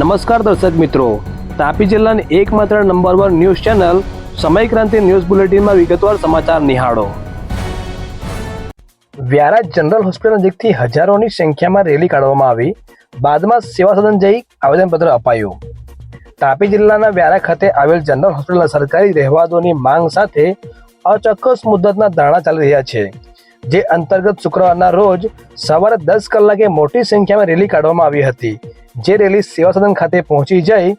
નમસ્કાર દર્શક મિત્રો. તાપી જિલ્લાની એકમાત્ર નંબર વન ન્યૂઝ ચેનલ સમય ક્રાંતિ ન્યૂઝ બુલેટિનમાં વિગતવાર સમાચાર નિહાળો. વ્યારા જનરલ હોસ્પિટલ નજીકથી હજારોની સંખ્યામાં રેલી કાઢવામાં આવી. બાદમાં સેવા સદન જઈ આવેદનપત્ર અપાયું. તાપી જિલ્લાના વ્યારા ખાતે આવેલ જનરલ હોસ્પિટલના સરકારી રહેવાદોની માંગ સાથે અચોક્કસ મુદ્દતના ધારણા ચાલી રહ્યા છે. જે અંતર્ગત શુક્રવારના રોજ સવારે દસ કલાકે મોટી સંખ્યામાં રેલી કાઢવામાં આવી હતી. જે રેલી સેવા સદન ખાતે પહોંચી જઈ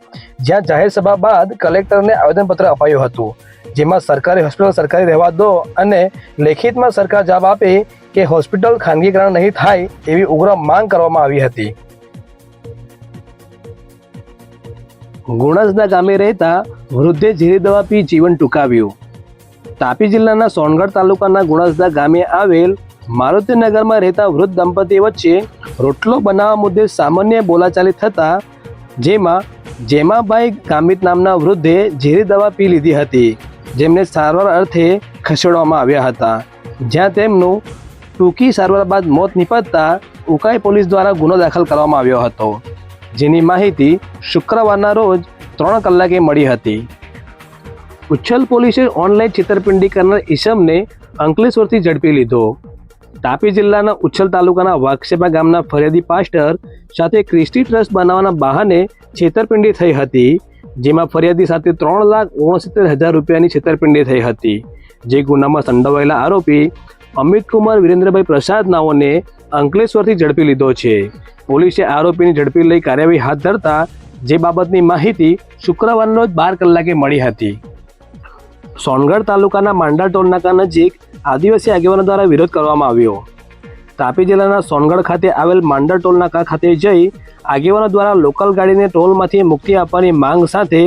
જ્યાં જાહેર સભા બાદ કલેક્ટરને આવેદનપત્ર અપાયું હતું. જેમાં સરકારી હોસ્પિટલ, સરકારી રહેવા દો અને લેખિતમાં સરકાર જવાબ આપે કે હોસ્પિટલ ખાનગીકરણ નહીં થાય એવી ઉગ્ર માંગ કરવામાં આવી હતી. ગુણસદા ગામે રહેતા વૃદ્ધે ઝેરી દવા પી જીવન ટૂંકાવ્યું. તાપી જિલ્લાના સોનગઢ તાલુકાના ગુણસદા ગામે આવેલ મારુતિનગરમાં રહેતા વૃદ્ધ દંપતી વચ્ચે રોટલો બનાવવા મુદ્દે સામાન્ય બોલાચાલી થતા જેમાં જેમાભાઈ ગામિત નામના વૃદ્ધે ઝેરી દવા પી લીધી હતી, જેમને સારવાર અર્થે ખસેડવામાં આવ્યા હતા. જ્યાં તેમનું ટૂંકી સારવાર બાદ મોત નિપજતા ઉકાઈ પોલીસ દ્વારા ગુનો દાખલ કરવામાં આવ્યો હતો, જેની માહિતી શુક્રવારના રોજ ત્રણ કલાકે મળી હતી. ઉચ્છલ પોલીસે ઓનલાઈન છેતરપિંડી કરનાર ઈસમને અંકલેશ્વરથી ઝડપી લીધો. તાપી જિલ્લાના ઉચ્છલ તાલુકાના વાઘસેપા ગામના ફરિયાદી પાસ્ટર સાથે ક્રિસ્ટી ટ્રસ્ટ બનાવવાના બહાને છેતરપિંડી થઈ હતી, જેમાં ફરિયાદી સાથે ત્રણ લાખ ઓગણસિત્તેર હજાર રૂપિયાની છેતરપિંડી થઈ હતી. જે ગુનામાં સંડોવાયેલા આરોપી અમિત કુમાર વિરેન્દ્રભાઈ પ્રસાદ નાઓને અંકલેશ્વરથી ઝડપી લીધો છે. પોલીસે આરોપીની ઝડપી લઈ કાર્યવાહી હાથ ધરતા જે બાબતની માહિતી શુક્રવારનો જ બાર કલાકે મળી હતી. સોનગઢ તાલુકાના માંડા ટોલ નાકા નજીક આદિવાસી આગેવાનો દ્વારા વિરોધ કરવામાં આવ્યો. તાપી જિલ્લાના સોનગઢ ખાતે આવેલ માંડા ટોલ નાકા ખાતે જઈ આગેવાનો દ્વારા લોકલ ગાડીને ટોલમાંથી મુક્તિ આપવાની માંગ સાથે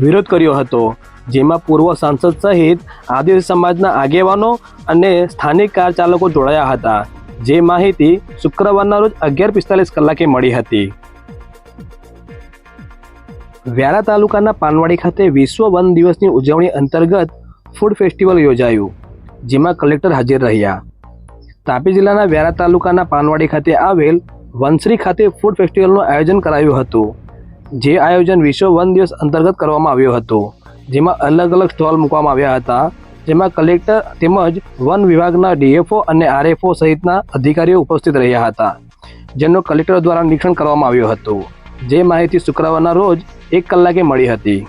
વિરોધ કર્યો હતો, જેમાં પૂર્વ સાંસદ સહિત આદિવાસી સમાજના આગેવાનો અને સ્થાનિક કાર ચાલકો જોડાયા હતા. જે માહિતી શુક્રવારના રોજ અગિયાર પિસ્તાલીસ કલાકે મળી હતી. વ્યારા તાલુકાના પાનવાડી ખાતે વિશ્વ વન દિવસની ઉજવણી અંતર્ગત ફૂડ ફેસ્ટિવલ યોજાયું, જેમાં કલેક્ટર હાજર રહ્યા. તાપી જિલ્લાના વ્યારા તાલુકાના પાનવાડી ખાતે આવેલ વનશ્રી ખાતે ફૂડ ફેસ્ટિવલનું આયોજન કરાયું હતું, જે આયોજન વિશ્વ વન દિવસ અંતર્ગત કરવામાં આવ્યું હતું, જેમાં અલગ અલગ સ્ટોલ મૂકવામાં આવ્યા હતા, જેમાં કલેક્ટર તેમજ વન વિભાગના ડીએફઓ અને આરએફઓ સહિતના અધિકારીઓ ઉપસ્થિત રહ્યા હતા, જેનું કલેક્ટર દ્વારા નિરીક્ષણ કરવામાં આવ્યું હતું. જે માહિતી શુક્રવારના રોજ એક કલાકે મળી હતી.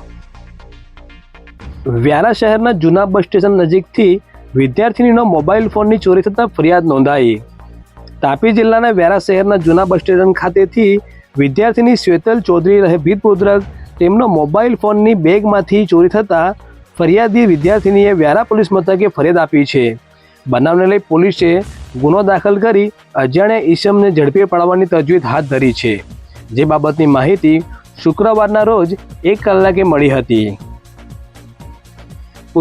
વ્યારા શહેરના જૂના બસ સ્ટેશન નજીકથી વિદ્યાર્થીનીનો મોબાઈલ ફોનની ચોરી થતાં ફરિયાદ નોંધાઈ. તાપી જિલ્લાના વ્યારા શહેરના જૂના બસ સ્ટેશન ખાતેથી વિદ્યાર્થીની શ્વેતલ ચૌધરી રહે ભીતપુત્રક તેમનો મોબાઈલ ફોનની બેગમાંથી ચોરી થતાં ફરિયાદી વિદ્યાર્થીનીએ વ્યારા પોલીસ મથકે ફરિયાદ આપી છે. બનાવને લઈ પોલીસે ગુનો દાખલ કરી અજાણ્યા ઈસમને ઝડપી પાડવાની તજવીજ હાથ ધરી છે. જે બાબતની માહિતી શુક્રવારના રોજ એક કલાકે મળી હતી.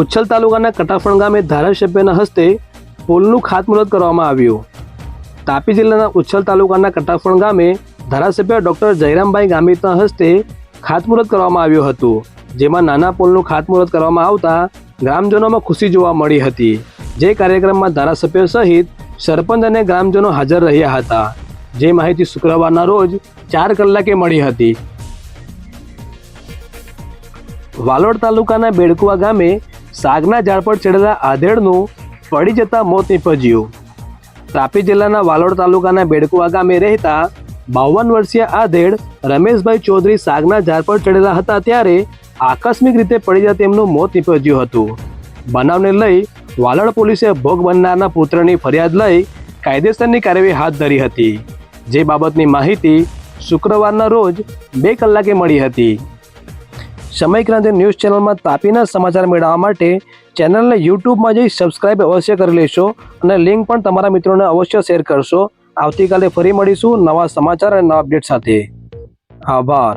ઉચ્છલ તાલુકાના કટાફણ ગામે ધારાસભ્યના હસ્તે પુલનું ખાતમુહૂર્ત કરવામાં આવ્યું. તાપી જિલ્લાના ઉચ્છલ તાલુકાના કટાફણ ગામે ધારાસભ્ય ડૉક્ટર જયરામભાઈ ગામિતના હસ્તે ખાતમુહૂર્ત કરવામાં આવ્યું હતું, જેમાં નાના પુલનું ખાતમુહૂર્ત કરવામાં આવતા ગ્રામજનોમાં ખુશી જોવા મળી હતી, જે કાર્યક્રમમાં ધારાસભ્ય સહિત સરપંચ અને ગ્રામજનો હાજર રહ્યા હતા. જે માહિતી શુક્રવારના રોજ ચાર કલાકે મળી હતી. વાલોડ તાલુકાના બેડકુવા ગામે સાગના ઝાડ પર ચડેલા આધેડનું પડી જતા મોત નીપજ્યું. તાપી જિલ્લાના વાલોડ તાલુકાના બેડકુવા ગામે રહેતા બાવન વર્ષીય આધેડ રમેશભાઈ ચૌધરી સાગના ઝાડ પર ચડેલા હતા ત્યારે આકસ્મિક રીતે પડી જતા તેમનું મોત નીપજ્યું હતું. બનાવને લઈ વાલોડ પોલીસે ભોગ બનનારના પુત્રની ફરિયાદ લઈ કાયદેસરની કાર્યવાહી હાથ ધરી હતી. જે બાબતની માહિતી શુક્રવારના રોજ બે કલાકે મળી હતી. સમય ક્રાંતિ ન્યૂઝ ચેનલમાં તાપીના સમાચાર મેળવવા માટે ચેનલને યુટ્યુબમાં જઈ સબસ્ક્રાઇબ અવશ્ય કરી લેશો અને લિંક પણ તમારા મિત્રોને અવશ્ય શેર કરશો. આવતીકાલે ફરી મળીશું નવા સમાચાર અને નવા અપડેટ સાથે. આભાર.